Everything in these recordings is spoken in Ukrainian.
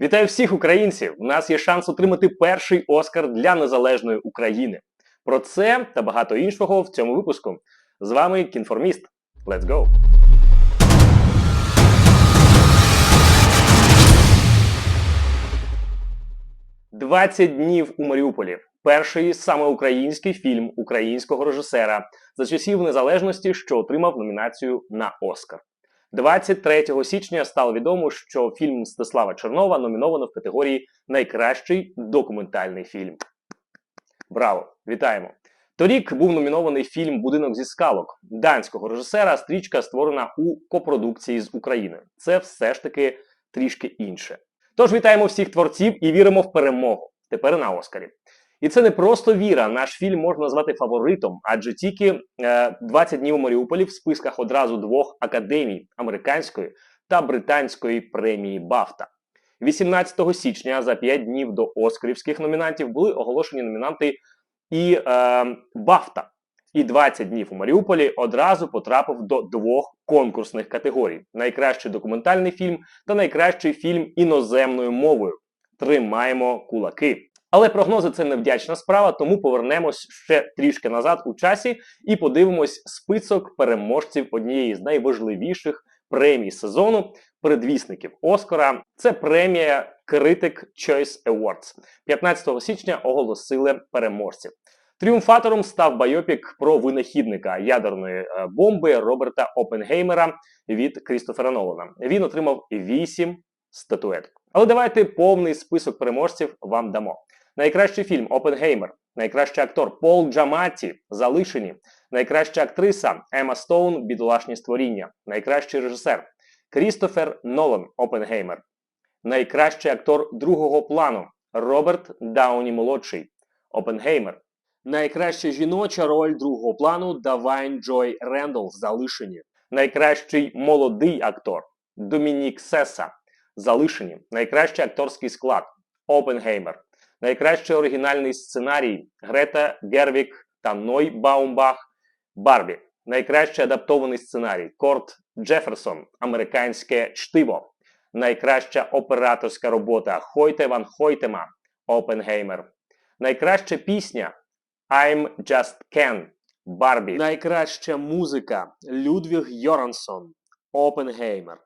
Вітаю всіх українців! У нас є шанс отримати перший Оскар для незалежної України. Про це та багато іншого в цьому випуску. З вами кінформіст. Let's go! «20 днів у Маріуполі. Перший саме український фільм українського режисера за часів незалежності, що отримав номінацію на Оскар. 23 січня стало відомо, що фільм Мстислава Чернова номіновано в категорії Найкращий документальний фільм. Браво! Вітаємо! Торік був номінований фільм Будинок зі скалок данського режисера. Стрічка створена у копродукції з Україною. Це все ж таки трішки інше. Тож вітаємо всіх творців і віримо в перемогу. Тепер на Оскарі. І це не просто віра. Наш фільм можна назвати фаворитом, адже тільки е, 20 днів у Маріуполі в списках одразу двох академій американської та британської премії Бафта. 18 січня за 5 днів до Оскарівських номінантів були оголошені номінанти і е, Бафта. І 20 днів у Маріуполі одразу потрапив до двох конкурсних категорій: найкращий документальний фільм та найкращий фільм іноземною мовою. Тримаємо кулаки. Але прогнози це невдячна справа, тому повернемось ще трішки назад у часі і подивимось список переможців однієї з найважливіших премій сезону предвісників Оскара. Це премія Critic Choice Awards. 15 січня оголосили переможців. Тріумфатором став байопік про винахідника ядерної е, бомби Роберта Опенгеймера від Крістофера Нолана. Він отримав 8 статуеток. Але давайте повний список переможців вам дамо. Найкращий фільм Опенгеймер, найкращий актор Пол Джаматті Залишені, найкраща актриса Ема Стоун Бідолашні створіння, найкращий режисер Крістофер Нолан Опенгеймер, найкращий актор другого плану Роберт Дауні молодший Опенгеймер, найкраща жіноча роль другого плану Давайн Джой Рендол Залишені, найкращий молодий актор Домінік Сеса Залишені, найкращий акторський склад Опенгеймер. Найкращий оригінальний сценарій Грета Гервік та Ной Баумбах Барбі. Найкращий адаптований сценарій Корт Джеферсон Американське чтиво. Найкраща операторська робота Хойте Ван Хойтема Опенгеймер. Найкраща пісня I'm Just Ken Барбі. Найкраща музика Людвіг Йорансон Опенгеймер.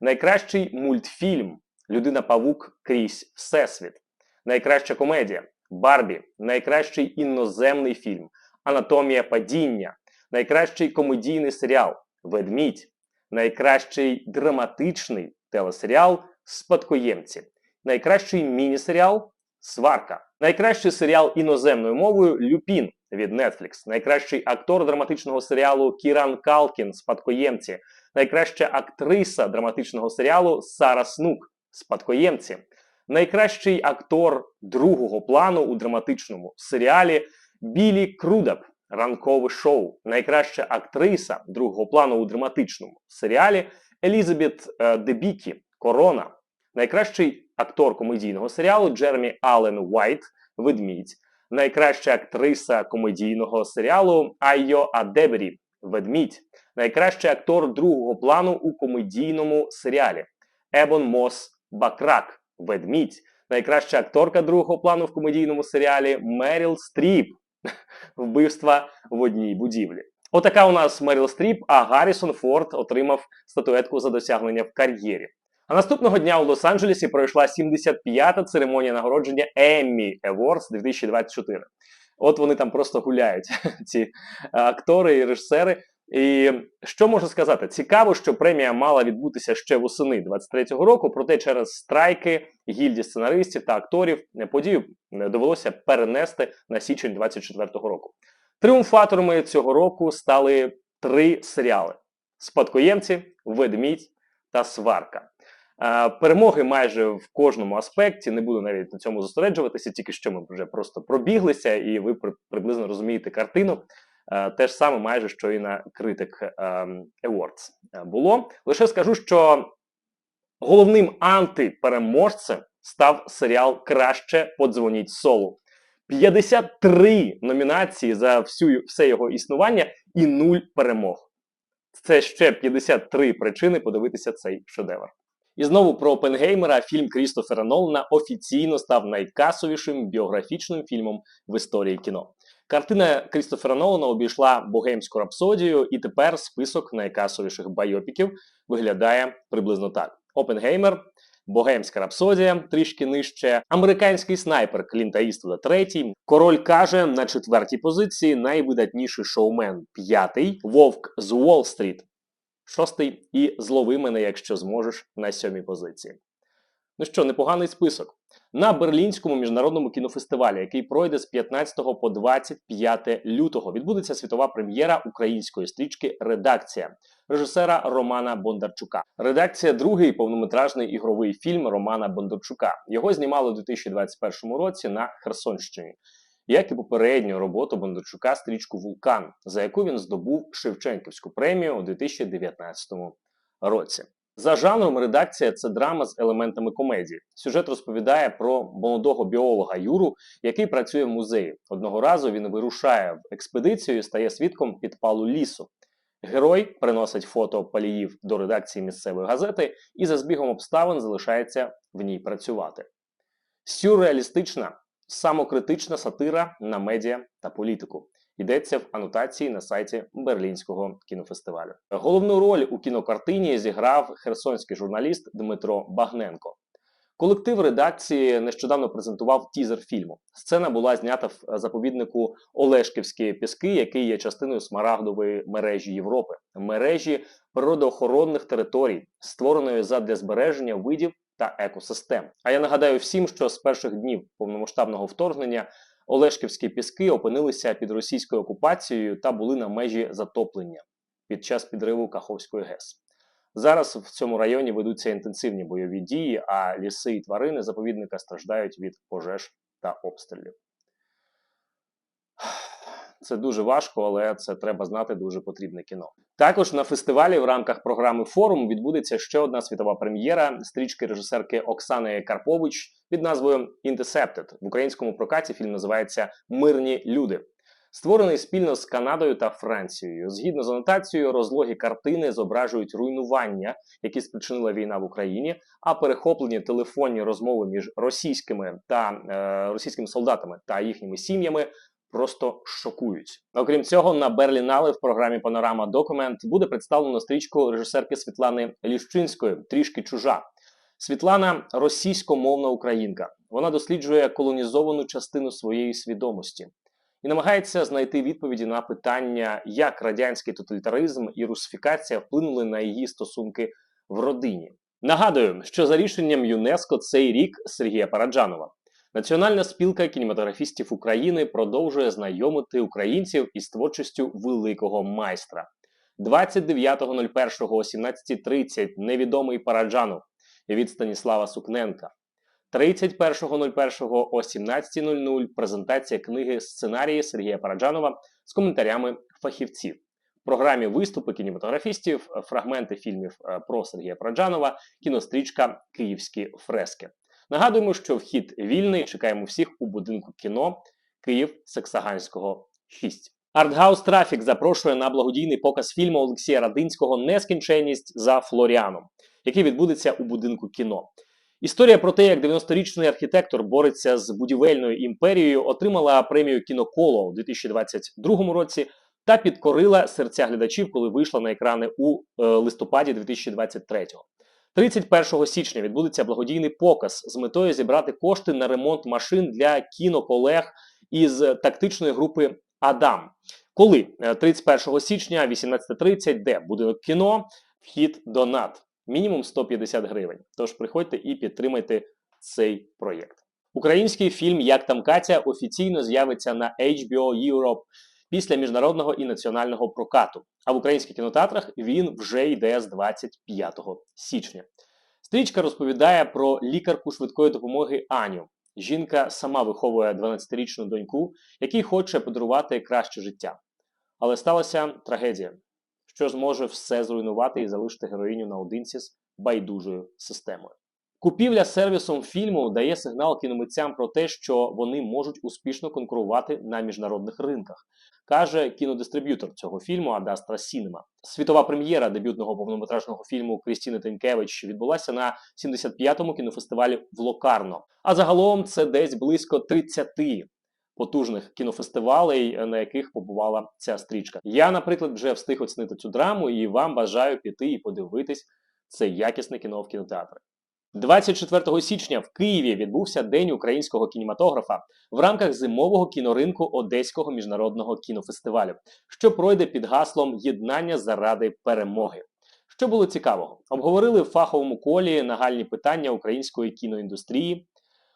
Найкращий мультфільм Людина Павук крізь Всесвіт. Найкраща комедія. Барбі, найкращий іноземний фільм. Анатомія падіння, найкращий комедійний серіал. Ведмідь, найкращий драматичний телесеріал Спадкоємці, найкращий міні-серіал Сварка, найкращий серіал іноземною мовою Люпін від Netflix, найкращий актор драматичного серіалу Кіран Калкін Спадкоємці, найкраща актриса драматичного серіалу Сара Снук Спадкоємці найкращий актор другого плану у драматичному серіалі Білі Крудап. Ранкове шоу, найкраща актриса другого плану у драматичному серіалі Елізабет е, Дебікі Корона, найкращий актор комедійного серіалу Джеремі Аллен Уайт Ведмідь, найкраща актриса комедійного серіалу Айо Адебері Ведмідь, найкращий актор другого плану у комедійному серіалі Ебон Мос Бакрак Ведмідь, найкраща акторка другого плану в комедійному серіалі Меріл Стріп. Вбивства в одній будівлі. Отака у нас Меріл Стріп, а Гаррісон Форд отримав статуетку за досягнення в кар'єрі. А наступного дня у Лос-Анджелесі пройшла 75-та церемонія нагородження Emmy Awards 2024. От вони там просто гуляють, ці актори і режисери. І що можу сказати? Цікаво, що премія мала відбутися ще восени 23-го року, проте через страйки гільдії сценаристів та акторів подію довелося перенести на січень 24-го року. Тріумфаторами цього року стали три серіали: Спадкоємці, Ведмідь та Сварка. Перемоги майже в кожному аспекті, не буду навіть на цьому зосереджуватися, тільки що ми вже просто пробіглися, і ви приблизно розумієте картину. Е, те ж саме майже що і на Critic ем, Awards е, було. Лише скажу, що головним антипереможцем став серіал Краще подзвоніть солу. 53 номінації за всю все його існування і нуль перемог. Це ще 53 причини подивитися цей шедевр. І знову про Опенгеймера фільм Крістофера Нолана офіційно став найкасовішим біографічним фільмом в історії кіно. Картина Крістофера Нолана обійшла богемську рапсодію, і тепер список найкасовіших байопіків виглядає приблизно так: Опенгеймер, Богемська рапсодія трішки нижче, американський снайпер Клінта Іствуда третій. Король каже на четвертій позиції найвидатніший шоумен п'ятий, Вовк з Уолл-стріт шостий і злови мене, якщо зможеш, на сьомій позиції. Ну що, непоганий список. На Берлінському міжнародному кінофестивалі, який пройде з 15 по 25 лютого, відбудеться світова прем'єра української стрічки Редакція режисера Романа Бондарчука. Редакція другий повнометражний ігровий фільм Романа Бондарчука. Його знімали у 2021 році на Херсонщині. Як і попередню роботу Бондарчука стрічку Вулкан, за яку він здобув Шевченківську премію у 2019 році. За жанром редакція це драма з елементами комедії. Сюжет розповідає про молодого біолога Юру, який працює в музеї. Одного разу він вирушає в експедицію і стає свідком підпалу лісу. Герой приносить фото паліїв до редакції місцевої газети і за збігом обставин залишається в ній працювати. Сюрреалістична, самокритична сатира на медіа та політику. Йдеться в анотації на сайті Берлінського кінофестивалю. Головну роль у кінокартині зіграв херсонський журналіст Дмитро Багненко. Колектив редакції нещодавно презентував тізер фільму. Сцена була знята в заповіднику Олешківські піски, який є частиною смарагдової мережі Європи, мережі природоохоронних територій, створеної задля збереження видів та екосистем. А я нагадаю всім, що з перших днів повномасштабного вторгнення Олешківські піски опинилися під російською окупацією та були на межі затоплення під час підриву Каховської ГЕС. Зараз в цьому районі ведуться інтенсивні бойові дії, а ліси і тварини заповідника страждають від пожеж та обстрілів. Це дуже важко, але це треба знати дуже потрібне кіно. Також на фестивалі в рамках програми форум відбудеться ще одна світова прем'єра стрічки режисерки Оксани Карпович під назвою Intercepted. В українському прокаті фільм називається Мирні люди. Створений спільно з Канадою та Францією. Згідно з анотацією, розлогі картини зображують руйнування, які спричинила війна в Україні, а перехоплені телефонні розмови між російськими та е, російськими солдатами та їхніми сім'ями просто шокують. Окрім цього, на Берлінале в програмі Панорама Документ буде представлено стрічку режисерки Світлани Ліщинської Трішки чужа. Світлана російськомовна українка. Вона досліджує колонізовану частину своєї свідомості і намагається знайти відповіді на питання, як радянський тоталітаризм і русифікація вплинули на її стосунки в родині. Нагадую, що за рішенням ЮНЕСКО цей рік Сергія Параджанова. Національна спілка кінематографістів України продовжує знайомити українців із творчістю великого майстра. 29.01 о 17.30 невідомий Параджанов від Станіслава Сукненка. 31.01 о 17.00 презентація книги сценарії Сергія Параджанова з коментарями фахівців. В програмі виступи кінематографістів, фрагменти фільмів е, про Сергія Параджанова, кінострічка Київські фрески. Нагадуємо, що вхід вільний. Чекаємо всіх у будинку кіно Київ Саксаганського 6. Артгаус Трафік запрошує на благодійний показ фільму Олексія Радинського Нескінченність за Флоріаном, який відбудеться у будинку кіно. Історія про те, як 90-річний архітектор бореться з будівельною імперією, отримала премію Кіноколо у 2022 році та підкорила серця глядачів, коли вийшла на екрани у е, листопаді 2023-го. 31 січня відбудеться благодійний показ з метою зібрати кошти на ремонт машин для кіноколег із тактичної групи Адам. Коли 31 січня, 18.30, де будинок кіно, вхід донат. Мінімум 150 гривень. Тож приходьте і підтримайте цей проєкт. Український фільм Як там Катя офіційно з'явиться на HBO Europe після міжнародного і національного прокату. А в українських кінотеатрах він вже йде з 25 січня. Стрічка розповідає про лікарку швидкої допомоги Аню. Жінка сама виховує 12-річну доньку, якій хоче подарувати краще життя. Але сталася трагедія, що зможе все зруйнувати і залишити героїню наодинці з байдужою системою. Купівля сервісом фільму дає сигнал кіномитцям про те, що вони можуть успішно конкурувати на міжнародних ринках, каже кінодистриб'ютор цього фільму Адастра Сінема. Світова прем'єра дебютного повнометражного фільму Крістіни Тенкевич відбулася на 75-му кінофестивалі в Локарно. А загалом це десь близько 30 потужних кінофестивалей, на яких побувала ця стрічка. Я, наприклад, вже встиг оцінити цю драму і вам бажаю піти і подивитись це якісне кіно в кінотеатрі. 24 січня в Києві відбувся День українського кінематографа в рамках зимового кіноринку Одеського міжнародного кінофестивалю, що пройде під гаслом Єднання заради перемоги. Що було цікавого? Обговорили в фаховому колі нагальні питання української кіноіндустрії,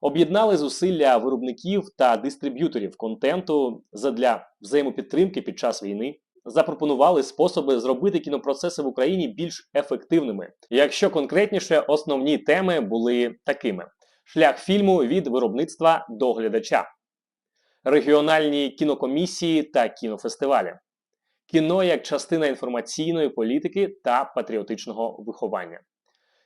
об'єднали зусилля виробників та дистриб'юторів контенту задля взаємопідтримки під час війни. Запропонували способи зробити кінопроцеси в Україні більш ефективними. Якщо конкретніше, основні теми були такими: шлях фільму від виробництва до глядача, регіональні кінокомісії та кінофестивалі, кіно як частина інформаційної політики та патріотичного виховання.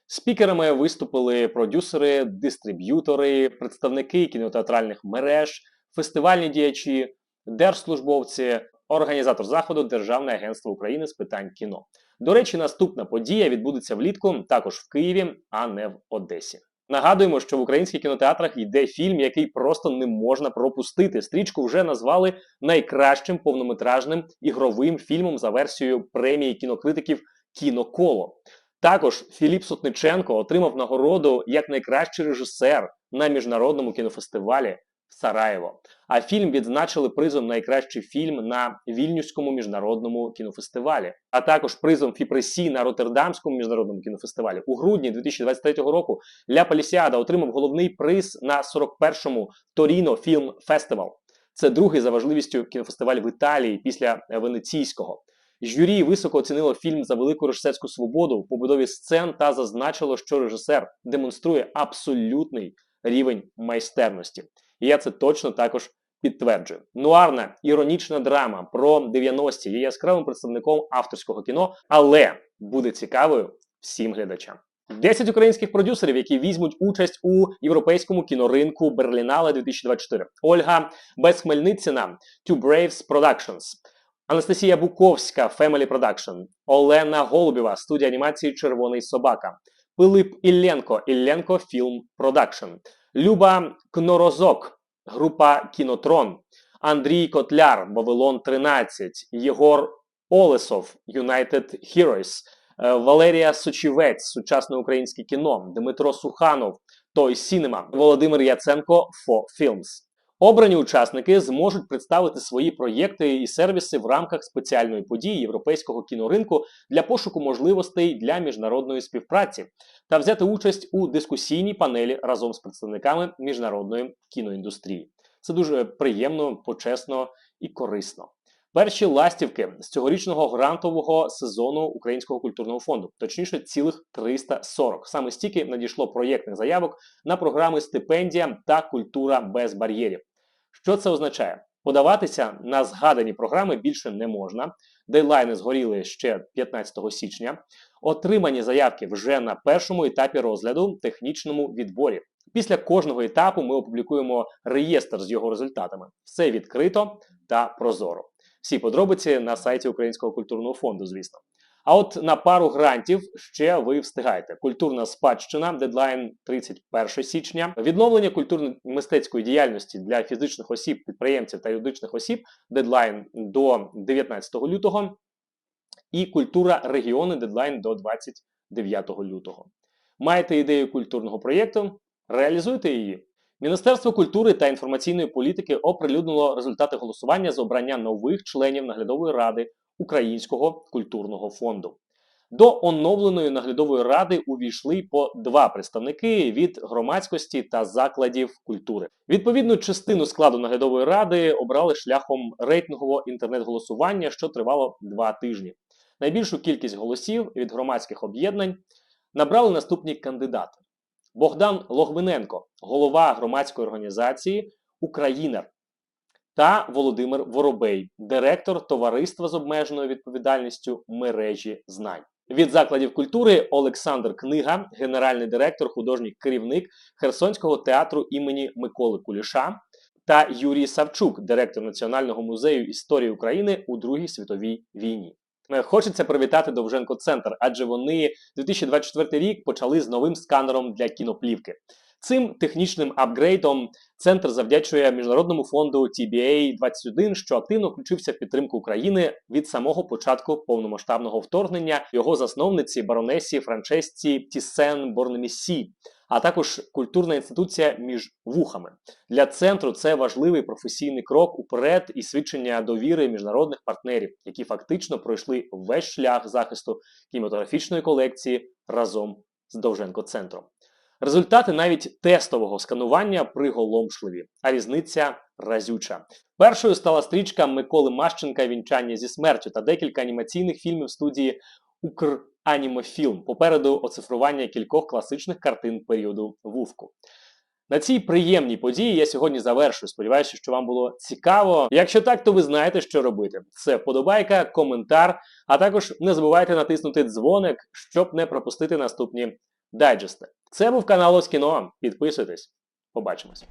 Спікерами виступили продюсери, дистриб'ютори, представники кінотеатральних мереж, фестивальні діячі, держслужбовці, організатор заходу Державне агентство України з питань кіно. До речі, наступна подія відбудеться влітку також в Києві, а не в Одесі. Нагадуємо, що в українських кінотеатрах йде фільм, який просто не можна пропустити. Стрічку вже назвали найкращим повнометражним ігровим фільмом за версією премії кінокритиків Кіноколо. Також Філіп Сотниченко отримав нагороду як найкращий режисер на міжнародному кінофестивалі Сараєво. А фільм відзначили призом найкращий фільм на Вільнюському міжнародному кінофестивалі, а також призом Фіпресі на Роттердамському міжнародному кінофестивалі. У грудні 2023 року Ля Палісіада отримав головний приз на 41-му Торіно Фільм Фестивал. Це другий за важливістю кінофестиваль в Італії після Венеційського. Жюрі високо оцінило фільм за велику режисерську свободу в побудові сцен та зазначило, що режисер демонструє абсолютний рівень майстерності. І я це точно також підтверджую. Нуарна іронічна драма про 90-ті є яскравим представником авторського кіно, але буде цікавою всім глядачам. 10 українських продюсерів, які візьмуть участь у європейському кіноринку Берлінале 2024. Ольга Безхмельницина, Two Braves Productions. Анастасія Буковська Family Production, Олена Голубєва, студія анімації Червоний собака, Пилип Ілленко, Ілленко Film Production, Люба Кнорозок, група Кінотрон, Андрій Котляр, Вавилон 13, Єгор Олесов, United Heroes, е, Валерія Сочівець, сучасне українське кіно, Дмитро Суханов, Той Сінема, Володимир Яценко, Фо Films. Обрані учасники зможуть представити свої проєкти і сервіси в рамках спеціальної події європейського кіноринку для пошуку можливостей для міжнародної співпраці та взяти участь у дискусійній панелі разом з представниками міжнародної кіноіндустрії. Це дуже приємно, почесно і корисно. Перші ластівки з цьогорічного грантового сезону Українського культурного фонду, точніше, цілих 340. Саме стільки надійшло проєктних заявок на програми Стипендія та Культура без бар'єрів. Що це означає? Подаватися на згадані програми більше не можна. Дедлайни згоріли ще 15 січня. Отримані заявки вже на першому етапі розгляду технічному відборі. Після кожного етапу ми опублікуємо реєстр з його результатами. Все відкрито та прозоро. Всі подробиці на сайті Українського культурного фонду, звісно. А от на пару грантів ще ви встигаєте: культурна спадщина, дедлайн 31 січня, відновлення культурно-мистецької діяльності для фізичних осіб, підприємців та юридичних осіб, дедлайн до 19 лютого, і культура регіони, дедлайн до 29 лютого. Маєте ідею культурного проєкту? Реалізуйте її. Міністерство культури та інформаційної політики оприлюднило результати голосування за обрання нових членів наглядової ради Українського культурного фонду. До оновленої наглядової ради увійшли по два представники від громадськості та закладів культури. Відповідну частину складу наглядової ради обрали шляхом рейтингового інтернет-голосування, що тривало два тижні. Найбільшу кількість голосів від громадських об'єднань набрали наступні кандидати: Богдан Логвиненко, голова громадської організації Українер, та Володимир Воробей, директор товариства з обмеженою відповідальністю мережі знань. Від закладів культури Олександр Книга, генеральний директор, художній керівник Херсонського театру імені Миколи Куліша, та Юрій Савчук, директор Національного музею історії України у Другій світовій війні. Е, Хочеться привітати Довженко Центр, адже вони 2024 рік почали з новим сканером для кіноплівки. Цим технічним апгрейдом центр завдячує міжнародному фонду TBA 21, що активно включився в підтримку України від самого початку повномасштабного вторгнення його засновниці баронесі Франчесці Тісен Борнемісі, а також культурна інституція між вухами. Для центру це важливий професійний крок уперед і свідчення довіри міжнародних партнерів, які фактично пройшли весь шлях захисту кінематографічної колекції разом з Довженко центром. Результати навіть тестового сканування приголомшливі, а різниця разюча. Першою стала стрічка Миколи Мащенка Вінчання зі смертю та декілька анімаційних фільмів студії Укранімофілм. Попереду оцифрування кількох класичних картин періоду Вувку. На цій приємній події я сьогодні завершую. Сподіваюся, що вам було цікаво. Якщо так, то ви знаєте, що робити. Це вподобайка, коментар, а також не забувайте натиснути дзвоник, щоб не пропустити наступні дайджести. Це був канал Ось кіно. Підписуйтесь. Побачимось.